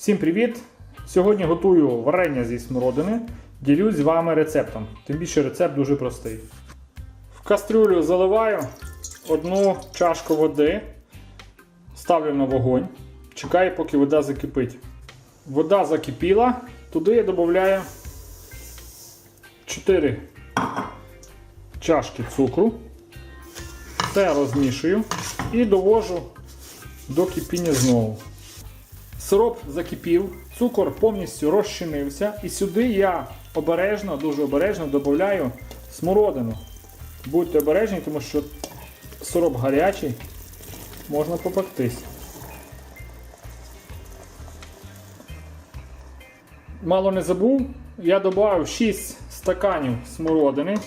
Всім привіт! Сьогодні готую варення зі смородини. Ділюсь з вами рецептом. Тим більше рецепт дуже простий. В кастрюлю заливаю одну чашку води, ставлю на вогонь, чекаю, поки вода закипить. Вода закипіла, туди я додаю 4 чашки цукру. Все розмішую і довожу до кипіння знову. Сироп закипів, цукор повністю розчинився, і сюди я обережно, дуже обережно додаю смородину. Будьте обережні, тому що сироп гарячий, можна попектись. Мало не забув, я додав 6 стаканів смородини.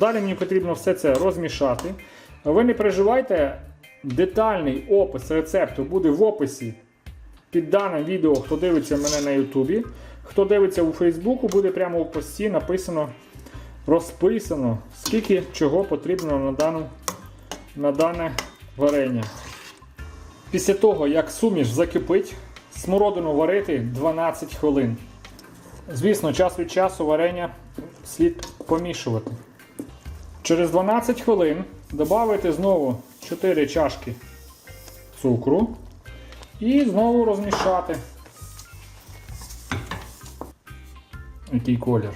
Далі мені потрібно все це розмішати. Ви не переживайте, детальний опис рецепту буде в описі під даним відео, хто дивиться мене на Ютубі. Хто дивиться у Фейсбуку, буде прямо в пості написано, розписано, скільки чого потрібно на, дану, на дане варення. Після того, як суміш закипить, смородину варити 12 хвилин. Звісно, час від часу варення слід помішувати. Через 12 хвилин додати знову 4 чашки цукру і знову розмішати. Який колір.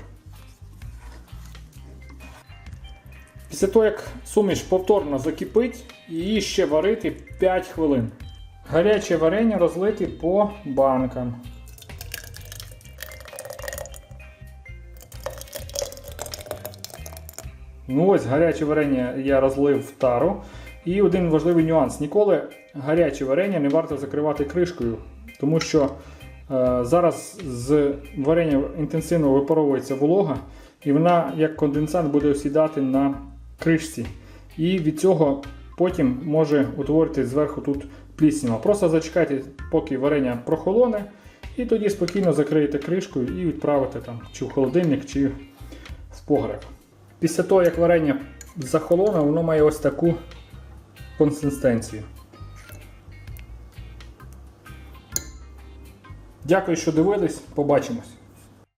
Після того, як суміш повторно закипить, її ще варити 5 хвилин. Гаряче варення розлити по банкам. Ну ось гаряче варення я розлив в тару. І один важливий нюанс: ніколи гаряче варення не варто закривати кришкою, тому що е, зараз з варення інтенсивно випаровується волога, і вона, як конденсат, буде осідати на кришці. І від цього потім може утворити зверху тут пліснява. Просто зачекайте, поки варення прохолоне, і тоді спокійно закриєте кришкою і відправите там чи в холодильник, чи в погреб. Після того, як варення захолоне, воно має ось таку консистенцію. Дякую, що дивились. Побачимось.